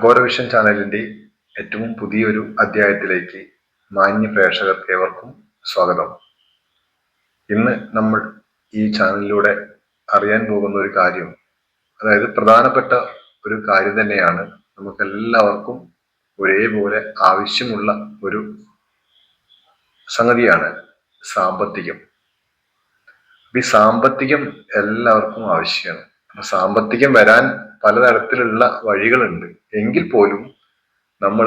അഘോരവിഷൻ ചാനലിന്റെ ഏറ്റവും പുതിയൊരു അധ്യായത്തിലേക്ക് മാന്യ പ്രേക്ഷകർ ഏവർക്കും സ്വാഗതം. ഇന്ന് നമ്മൾ ഈ ചാനലിലൂടെ അറിയാൻ പോകുന്ന ഒരു കാര്യം അതായത് പ്രധാനപ്പെട്ട ഒരു കാര്യം തന്നെയാണ് നമുക്ക് എല്ലാവർക്കും ഒരേപോലെ ആവശ്യമുള്ള ഒരു സംഗതിയാണ് സാമ്പത്തികം. ഈ സാമ്പത്തികം എല്ലാവർക്കും ആവശ്യമാണ്. സാമ്പത്തികം വരാൻ പലതരത്തിലുള്ള വഴികളുണ്ട്. എങ്കിൽ പോലും നമ്മൾ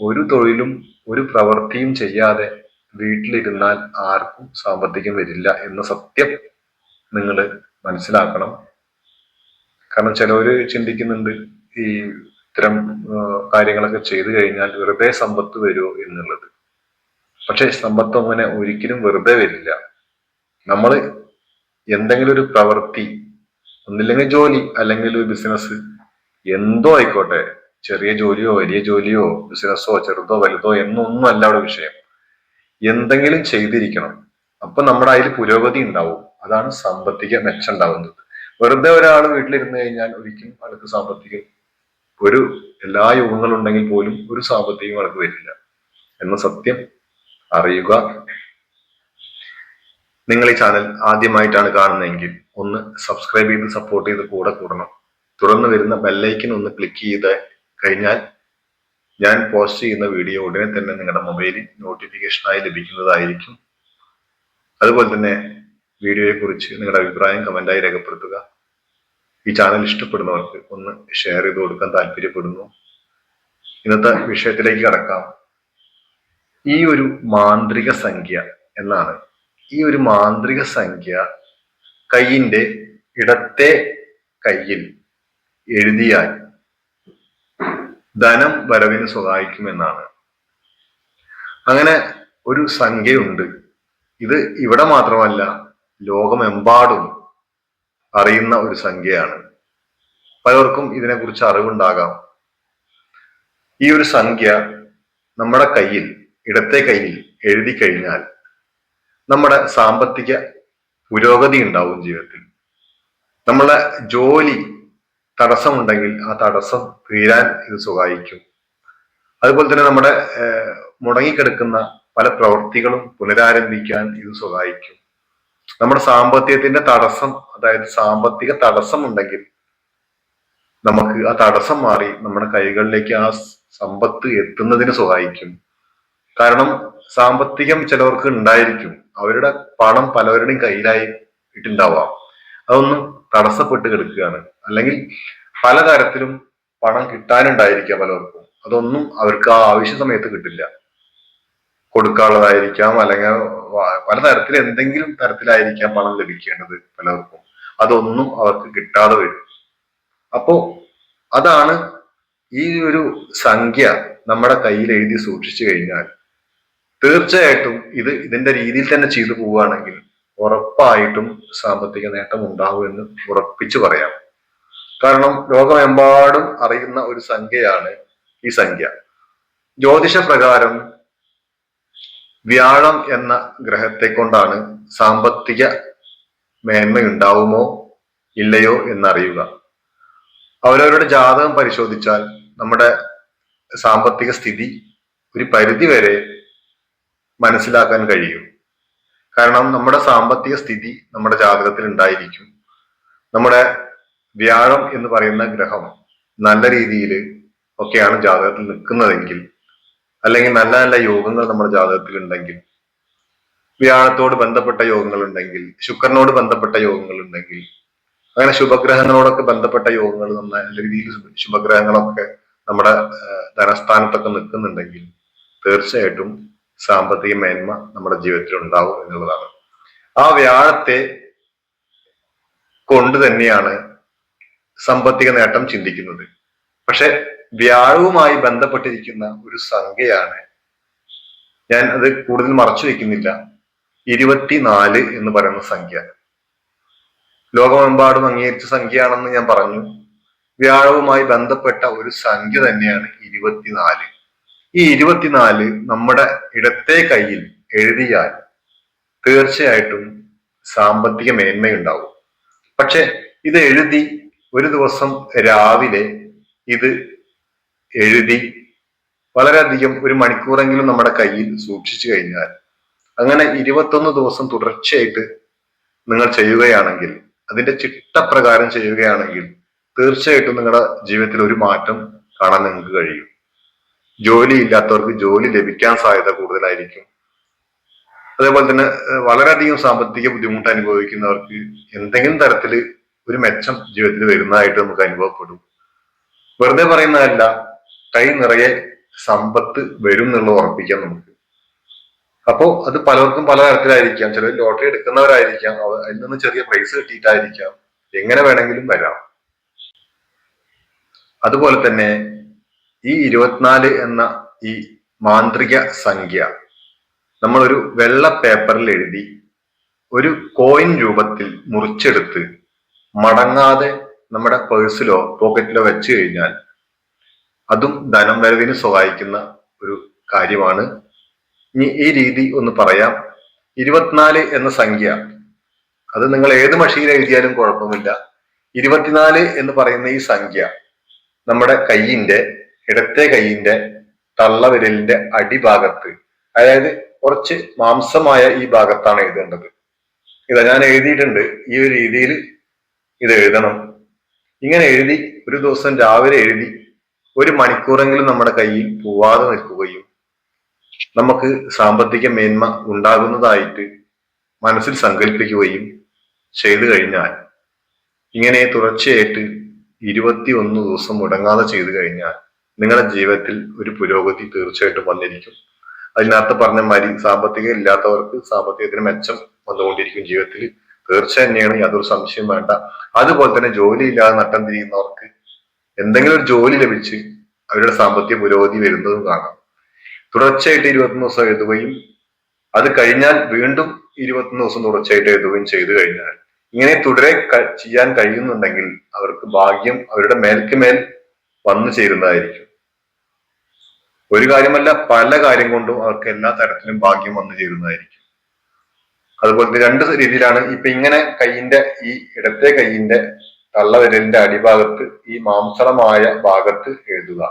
ഒരു തൊഴിലും ഒരു പ്രവൃത്തിയും ചെയ്യാതെ വീട്ടിലിരുന്നാൽ ആർക്കും സാമ്പത്തികം വരില്ല എന്ന സത്യം നിങ്ങൾ മനസ്സിലാക്കണം. കാരണം ചിലവർ ചിന്തിക്കുന്നുണ്ട് ഈ ഇത്തരം കാര്യങ്ങളൊക്കെ ചെയ്തു കഴിഞ്ഞാൽ വെറുതെ സമ്പത്ത് വരുമോ എന്നുള്ളത്. പക്ഷെ സമ്പത്ത് അങ്ങനെ ഒരിക്കലും വെറുതെ വരില്ല. നമ്മൾ എന്തെങ്കിലും ഒരു പ്രവൃത്തി ഒന്നില്ലെങ്കിൽ ജോലി അല്ലെങ്കിൽ ഒരു ബിസിനസ് എന്തോ ആയിക്കോട്ടെ ചെറിയ ജോലിയോ വലിയ ജോലിയോ ബിസിനസ്സോ ചെറുതോ വലുതോ എന്നൊന്നും അല്ല അവിടെ വിഷയം. എന്തെങ്കിലും ചെയ്തിരിക്കണം. അപ്പൊ നമ്മുടെ അതിൽ പുരോഗതി ഉണ്ടാവും. അതാണ് സാമ്പത്തിക മെച്ചം ഉണ്ടാവുന്നത്. വെറുതെ ഒരാൾ വീട്ടിലിരുന്ന് കഴിഞ്ഞാൽ ഒരിക്കലും ആൾക്ക് സാമ്പത്തികം ഒരു എല്ലാ യോഗങ്ങളും ഉണ്ടെങ്കിൽ പോലും ഒരു സാമ്പത്തികം ആൾക്ക് വരില്ല എന്ന സത്യം അറിയുക. നിങ്ങൾ ഈ ചാനൽ ആദ്യമായിട്ടാണ് കാണുന്നതെങ്കിൽ ഒന്ന് സബ്സ്ക്രൈബ് ചെയ്ത് സപ്പോർട്ട് ചെയ്ത് കൂടെ കൂടണം. തുടർന്ന് വരുന്ന ബെല്ലൈക്കൻ ഒന്ന് ക്ലിക്ക് ചെയ്ത് കഴിഞ്ഞാൽ ഞാൻ പോസ്റ്റ് ചെയ്യുന്ന വീഡിയോ ഉടനെ തന്നെ നിങ്ങളുടെ മൊബൈലിൽ നോട്ടിഫിക്കേഷനായി ലഭിക്കുന്നതായിരിക്കും. അതുപോലെ തന്നെ വീഡിയോയെക്കുറിച്ച് നിങ്ങളുടെ അഭിപ്രായം കമന്റായി രേഖപ്പെടുത്തുക. ഈ ചാനൽ ഇഷ്ടപ്പെടുന്നവർക്ക് ഒന്ന് ഷെയർ ചെയ്ത് കൊടുക്കാൻ താല്പര്യപ്പെടുന്നു. ഇന്നത്തെ വിഷയത്തിലേക്ക് കടക്കാം. ഈ ഒരു മാന്ത്രിക സംഖ്യ എന്നാണ്. ഈ ഒരു മാന്ത്രിക സംഖ്യ കയ്യിന്റെ ഇടത്തെ കയ്യിൽ എഴുതിയാൽ ധനം വരവിന് സഹായിക്കുമെന്നാണ് അങ്ങനെ ഒരു സംഖ്യയുണ്ട്. ഇത് ഇവിടെ മാത്രമല്ല ലോകമെമ്പാടും അറിയുന്ന ഒരു സംഖ്യയാണ്. പലർക്കും ഇതിനെക്കുറിച്ച് അറിവുണ്ടാകാം. ഈ ഒരു സംഖ്യ നമ്മുടെ കയ്യിൽ ഇടത്തെ കയ്യിൽ എഴുതി കഴിഞ്ഞാൽ നമ്മുടെ സാമ്പത്തിക പുരോഗതി ഉണ്ടാവും ജീവിതത്തിൽ. നമ്മളെ ജോലി തടസ്സമുണ്ടെങ്കിൽ ആ തടസ്സം തീരാൻ ഇത് സഹായിക്കും. അതുപോലെ തന്നെ നമ്മുടെ മുടങ്ങിക്കിടക്കുന്ന പല പ്രവൃത്തികളും പുനരാരംഭിക്കാൻ ഇത് സഹായിക്കും. നമ്മുടെ സാമ്പത്തികത്തിന്റെ തടസ്സം അതായത് സാമ്പത്തിക തടസ്സം ഉണ്ടെങ്കിൽ നമുക്ക് ആ തടസ്സം മാറി നമ്മുടെ കൈകളിലേക്ക് ആ സമ്പത്ത് എത്തുന്നതിന് സഹായിക്കും. കാരണം സാമ്പത്തികം ചിലവർക്ക് ഉണ്ടായിരിക്കും. അവരുടെ പണം പലവരുടെയും കയ്യിലായി ഇട്ടുണ്ടാവാം. അതൊന്നും തടസ്സപ്പെട്ട് കിടക്കുകയാണ്. അല്ലെങ്കിൽ പലതരത്തിലും പണം കിട്ടാനുണ്ടായിരിക്കാം പലർക്കും. അതൊന്നും അവർക്ക് ആ ആവശ്യ സമയത്ത് കിട്ടില്ല. കൊടുക്കാനുള്ളതായിരിക്കാം. അല്ലെങ്കിൽ പലതരത്തിൽ എന്തെങ്കിലും തരത്തിലായിരിക്കാം പണം ലഭിക്കേണ്ടത് പലർക്കും. അതൊന്നും അവർക്ക് കിട്ടാതെ വരും. അപ്പോ അതാണ് ഈ ഒരു സംഖ്യ നമ്മുടെ കയ്യിൽ എഴുതി സൂക്ഷിച്ചു കഴിഞ്ഞാൽ തീർച്ചയായിട്ടും ഇത് ഇതിന്റെ രീതിയിൽ തന്നെ ചെയ്തു പോവുകയാണെങ്കിൽ ഉറപ്പായിട്ടും സാമ്പത്തിക നേട്ടം ഉണ്ടാവുമെന്ന് ഉറപ്പിച്ചു പറയാം. കാരണം ലോകമെമ്പാടും അറിയുന്ന ഒരു സംഖ്യയാണ് ഈ സംഖ്യ. ജ്യോതിഷ പ്രകാരം വ്യാഴം എന്ന ഗ്രഹത്തെ കൊണ്ടാണ് സാമ്പത്തിക മേന്മയുണ്ടാവുമോ ഇല്ലയോ എന്നറിയുക. അവരവരുടെ ജാതകം പരിശോധിച്ചാൽ നമ്മുടെ സാമ്പത്തിക സ്ഥിതി ഒരു പരിധി വരെ മനസ്സിലാക്കാൻ കഴിയും. കാരണം നമ്മുടെ സാമ്പത്തിക സ്ഥിതി നമ്മുടെ ജാതകത്തിൽ ഉണ്ടായിരിക്കും. നമ്മുടെ വ്യാഴം എന്ന് പറയുന്ന ഗ്രഹം നല്ല രീതിയിൽ ഒക്കെയാണ് ജാതകത്തിൽ നിൽക്കുന്നതെങ്കിൽ അല്ലെങ്കിൽ നല്ല നല്ല യോഗങ്ങൾ നമ്മുടെ ജാതകത്തിൽ ഉണ്ടെങ്കിൽ വ്യാഴത്തോട് ബന്ധപ്പെട്ട യോഗങ്ങൾ ഉണ്ടെങ്കിൽ ശുക്രനോട് ബന്ധപ്പെട്ട യോഗങ്ങൾ ഉണ്ടെങ്കിൽ അങ്ങനെ ശുഭഗ്രഹങ്ങളോടൊക്കെ ബന്ധപ്പെട്ട യോഗങ്ങൾ നല്ല രീതിയിൽ ശുഭഗ്രഹങ്ങളൊക്കെ നമ്മുടെ ധനസ്ഥാനത്തൊക്കെ നിൽക്കുന്നുണ്ടെങ്കിൽ തീർച്ചയായിട്ടും സാമ്പത്തിക മേന്മ നമ്മുടെ ജീവിതത്തിൽ ഉണ്ടാവും എന്നുള്ളതാണ്. ആ വ്യാഴത്തെ കൊണ്ട് തന്നെയാണ് സാമ്പത്തിക നേട്ടം ചിന്തിക്കുന്നത്. പക്ഷെ വ്യാഴവുമായി ബന്ധപ്പെട്ടിരിക്കുന്ന ഒരു സംഖ്യയാണ് ഞാൻ അത് കൂടുതൽ മറച്ചു വെക്കുന്നില്ല. ഇരുപത്തിനാല് എന്ന് പറയുന്ന സംഖ്യ. ലോകമെമ്പാടും അംഗീകരിച്ച സംഖ്യയാണെന്ന് ഞാൻ പറഞ്ഞു. വ്യാഴവുമായി ബന്ധപ്പെട്ട ഒരു സംഖ്യ തന്നെയാണ് ഇരുപത്തിനാല്. ഈ ഇരുപത്തിനാല് നമ്മുടെ ഇടത്തെ കയ്യിൽ എഴുതിയാൽ തീർച്ചയായിട്ടും സാമ്പത്തിക മേന്മയുണ്ടാവും. പക്ഷെ ഇത് എഴുതി ഒരു ദിവസം രാവിലെ ഇത് എഴുതി വളരെയധികം ഒരു മണിക്കൂറെങ്കിലും നമ്മുടെ കയ്യിൽ സൂക്ഷിച്ചു കഴിഞ്ഞാൽ അങ്ങനെ ഇരുപത്തൊന്ന് ദിവസം തുടർച്ചയായിട്ട് നിങ്ങൾ ചെയ്യുകയാണെങ്കിൽ അതിന്റെ ചിട്ടപ്രകാരം ചെയ്യുകയാണെങ്കിൽ തീർച്ചയായിട്ടും നിങ്ങളുടെ ജീവിതത്തിൽ ഒരു മാറ്റം കാണാൻ നിങ്ങൾക്ക് കഴിയും. ജോലി ഇല്ലാത്തവർക്ക് ജോലി ലഭിക്കാൻ സാധ്യത കൂടുതലായിരിക്കും. അതേപോലെ തന്നെ വളരെയധികം സാമ്പത്തിക ബുദ്ധിമുട്ട് അനുഭവിക്കുന്നവർക്ക് എന്തെങ്കിലും തരത്തിൽ ഒരു മെച്ചം ജീവിതത്തിൽ വരുന്നതായിട്ട് നമുക്ക് അനുഭവപ്പെടും. വെറുതെ പറയുന്നതല്ല കൈ നിറയെ സമ്പത്ത് വരും എന്നുള്ളത് ഉറപ്പിക്കാം നമുക്ക്. അപ്പോൾ അത് പലർക്കും പല തരത്തിലായിരിക്കാം. ചിലർ ലോട്ടറി എടുക്കുന്നവരായിരിക്കാം. അതിൽ നിന്ന് ചെറിയ പ്രൈസ് കിട്ടിയിട്ടായിരിക്കാം. എങ്ങനെ വേണമെങ്കിലും വരാം. അതുപോലെ തന്നെ ഈ ഇരുപത്തിനാല് എന്ന ഈ മാന്ത്രിക സംഖ്യ നമ്മളൊരു വെള്ള പേപ്പറിൽ എഴുതി ഒരു കോയിൻ രൂപത്തിൽ മുറിച്ചെടുത്ത് മടങ്ങാതെ നമ്മുടെ പേഴ്സിലോ പോക്കറ്റിലോ വെച്ച് കഴിഞ്ഞാൽ അതും ധനം വരവിന് സഹായിക്കുന്ന ഒരു കാര്യമാണ്. ഇനി ഈ രീതി ഒന്ന് പറയാം. ഇരുപത്തിനാല് എന്ന സംഖ്യ അത് നിങ്ങൾ ഏത് മഷിയിൽ എഴുതിയാലും കുഴപ്പമില്ല. ഇരുപത്തിനാല് എന്ന് പറയുന്ന ഈ സംഖ്യ നമ്മുടെ കൈയിന്റെ ഇടത്തെ കൈയിന്റെ തള്ളവിരലിന്റെ അടിഭാഗത്ത് അതായത് കുറച്ച് മാംസമായ ഈ ഭാഗത്താണ് എഴുതേണ്ടത്. ഇതാ ഞാൻ എഴുതിയിട്ടുണ്ട്. ഈ ഒരു രീതിയിൽ ഇത് എഴുതണം. ഇങ്ങനെ എഴുതി ഒരു ദിവസം രാവിലെ എഴുതി ഒരു മണിക്കൂറെങ്കിലും നമ്മുടെ കയ്യിൽ പോവാതെ നിൽക്കുകയും നമുക്ക് സാമ്പത്തിക മേന്മ ഉണ്ടാകുന്നതായിട്ട് മനസ്സിൽ സങ്കല്പിക്കുകയും ചെയ്തു കഴിഞ്ഞാൽ ഇങ്ങനെ തുടർച്ചയായിട്ട് ഇരുപത്തി ഒന്ന് ദിവസം മുടങ്ങാതെ ചെയ്തു കഴിഞ്ഞാൽ നിങ്ങളുടെ ജീവിതത്തിൽ ഒരു പുരോഗതി തീർച്ചയായിട്ടും വന്നിരിക്കും. അതിനകത്ത് പറഞ്ഞ മാതിരി സാമ്പത്തികം ഇല്ലാത്തവർക്ക് സാമ്പത്തികത്തിന് മെച്ചം വന്നുകൊണ്ടിരിക്കും ജീവിതത്തിൽ. തീർച്ച തന്നെയാണ് യാതൊരു സംശയം വേണ്ട. അതുപോലെ തന്നെ ജോലി ഇല്ലാതെ നട്ടം തിരിയുന്നവർക്ക് എന്തെങ്കിലും ഒരു ജോലി ലഭിച്ച് അവരുടെ സാമ്പത്തിക പുരോഗതി വരുന്നതും കാണാം. തുടർച്ചയായിട്ട് ഇരുപത്തൊന്ന് ദിവസം എഴുതുകയും അത് കഴിഞ്ഞാൽ വീണ്ടും ഇരുപത്തൊന്ന് ദിവസം തുടർച്ചയായിട്ട് എഴുതുകയും ചെയ്തു കഴിഞ്ഞാൽ ഇങ്ങനെ തുടരെ ചെയ്യാൻ കഴിയുന്നുണ്ടെങ്കിൽ അവർക്ക് ഭാഗ്യം അവരുടെ മേൽക്ക് മേൽ വന്നു ചേരുന്നതായിരിക്കും. ഒരു കാര്യമല്ല പല കാര്യം കൊണ്ടും അവർക്ക് എല്ലാ തരത്തിലും ഭാഗ്യം വന്നു ചേരുന്നതായിരിക്കും. അതുപോലെ രണ്ട് രീതിയിലാണ് ഇപ്പൊ ഇങ്ങനെ കൈയിന്റെ ഈ ഇടത്തെ കൈയിന്റെ തള്ളവിരലിന്റെ അടിഭാഗത്ത് ഈ മാംസളമായ ഭാഗത്ത് എഴുതുക.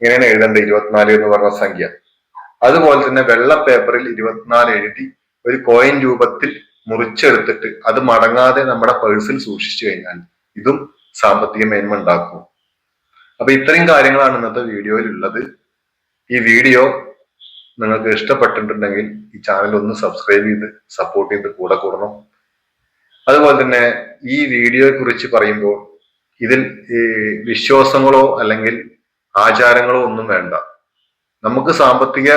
ഇങ്ങനെയാണ് എഴുതേണ്ടത് ഇരുപത്തിനാല് എന്ന് പറഞ്ഞ സംഖ്യ. അതുപോലെ തന്നെ വെള്ള പേപ്പറിൽ ഇരുപത്തിനാല് എഴുതി ഒരു കോയിൻ രൂപത്തിൽ മുറിച്ചെടുത്തിട്ട് അത് മടങ്ങാതെ നമ്മുടെ പേഴ്സിൽ സൂക്ഷിച്ചു കഴിഞ്ഞാൽ ഇതും സാമ്പത്തിക മേന്മ ഉണ്ടാക്കും. അപ്പൊ ഇത്രയും കാര്യങ്ങളാണ് ഇന്നത്തെ വീഡിയോയിൽ ഉള്ളത് ഈ വീഡിയോ നിങ്ങൾക്ക് ഇഷ്ടപ്പെട്ടിട്ടുണ്ടെങ്കിൽ ഈ ചാനൽ ഒന്ന് സബ്സ്ക്രൈബ് ചെയ്ത് സപ്പോർട്ട് ചെയ്ത് കൂടെ കൂടണം. അതുപോലെ തന്നെ ഈ വീഡിയോയെ കുറിച്ച് പറയുമ്പോൾ ഇതിൽ വിശ്വാസങ്ങളോ അല്ലെങ്കിൽ ആചാരങ്ങളോ ഒന്നും വേണ്ട. നമുക്ക് സാമ്പത്തിക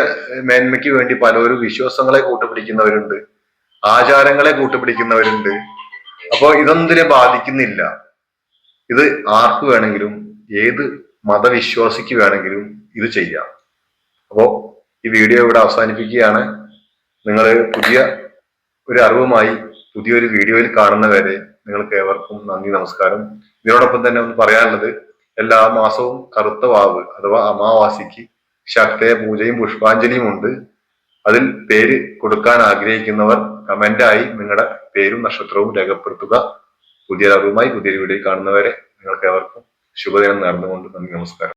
മേന്മയ്ക്ക് വേണ്ടി പലരും വിശ്വാസങ്ങളെ കൂട്ടുപിടിക്കുന്നവരുണ്ട് ആചാരങ്ങളെ കൂട്ടുപിടിക്കുന്നവരുണ്ട്. അപ്പോൾ ഇതൊന്നും ഇതിനെ ബാധിക്കുന്നില്ല. ഇത് ആർക്ക് വേണമെങ്കിലും ഏത് മതവിശ്വാസിക്ക് വേണമെങ്കിലും ഇത് ചെയ്യാം. അപ്പോൾ ഈ വീഡിയോ ഇവിടെ അവസാനിപ്പിക്കുകയാണ്. നിങ്ങൾ പുതിയ ഒരു അറിവുമായി പുതിയൊരു വീഡിയോയിൽ കാണുന്നവരെ നിങ്ങൾക്ക് ഏവർക്കും നന്ദി നമസ്കാരം. ഇതിനോടൊപ്പം തന്നെ ഒന്ന് പറയാനുള്ളത് എല്ലാ മാസവും കറുത്ത വാവ് അഥവാ അമാവാസിക്ക് ശക്തയ പൂജയും പുഷ്പാഞ്ജലിയും ഉണ്ട്. അതിൽ പേര് കൊടുക്കാൻ ആഗ്രഹിക്കുന്നവർ കമന്റായി നിങ്ങളുടെ പേരും നക്ഷത്രവും രേഖപ്പെടുത്തുക. പുതിയ അറിവുമായി പുതിയൊരു വീഡിയോ കാണുന്നവരെ നിങ്ങൾക്ക് ഏവർക്കും ശുഭദിനം നേർന്നുകൊണ്ട് നന്ദി നമസ്കാരം.